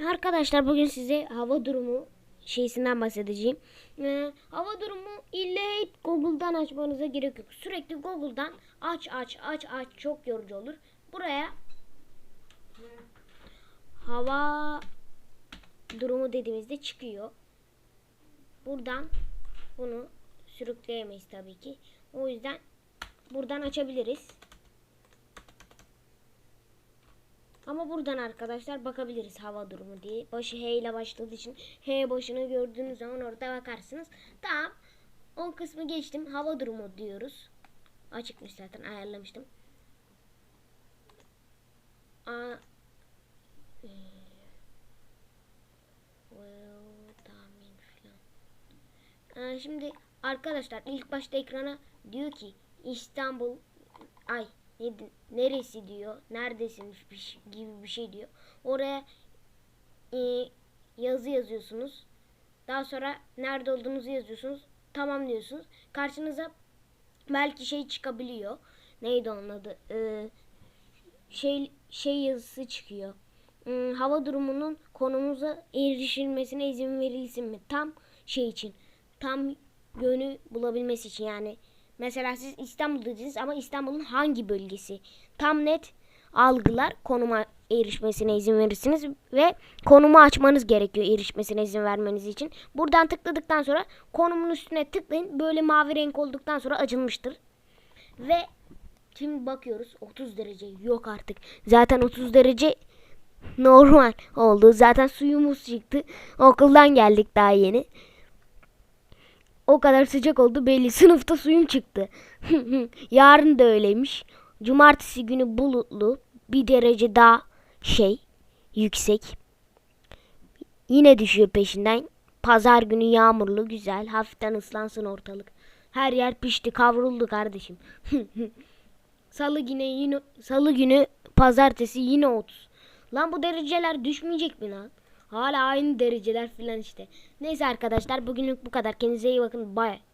Arkadaşlar bugün size hava durumu şeysinden bahsedeceğim. Ee, hava durumu ille Google'dan açmanıza gerek yok. Sürekli Google'dan aç aç aç aç çok yorucu olur. Buraya hava durumu dediğimizde çıkıyor. Buradan bunu sürükleyemeyiz tabii ki. O yüzden buradan açabiliriz. Ama buradan arkadaşlar bakabiliriz hava durumu diye. Başı H ile başladığı için H başını gördüğünüz zaman orada bakarsınız. Tamam. O kısmı geçtim. Hava durumu diyoruz. Açıkmış zaten ayarlamıştım. Tahmin falan. Ee, şimdi arkadaşlar ilk başta ekrana diyor ki İstanbul ay ne, neresi diyor neredesin gibi bir şey diyor. Oraya e, yazı yazıyorsunuz. Daha sonra nerede olduğunuzu yazıyorsunuz. Tamam diyorsunuz. Karşınıza belki şey çıkabiliyor. Neydi onun adı? Ee, şey şey yazısı çıkıyor. Hmm, hava durumunun konumuza erişilmesine izin verilsin mi? Tam şey için. Tam yönü bulabilmesi için yani. Mesela siz İstanbul'dasınız ama İstanbul'un hangi bölgesi? Tam net algılar konuma erişmesine izin verirsiniz ve konumu açmanız gerekiyor erişmesine izin vermeniz için. Buradan tıkladıktan sonra konumun üstüne tıklayın. Böyle mavi renk olduktan sonra açılmıştır. Ve Şimdi bakıyoruz 30 derece yok artık. Zaten 30 derece normal oldu. Zaten suyumuz çıktı. Okuldan geldik daha yeni. O kadar sıcak oldu belli. Sınıfta suyum çıktı. Yarın da öyleymiş. Cumartesi günü bulutlu. Bir derece daha şey yüksek. Yine düşüyor peşinden. Pazar günü yağmurlu güzel. Hafiften ıslansın ortalık. Her yer pişti kavruldu kardeşim. Salı yine yine salı günü pazartesi yine 30. Lan bu dereceler düşmeyecek mi lan? Hala aynı dereceler filan işte. Neyse arkadaşlar bugünlük bu kadar. Kendinize iyi bakın. Bye.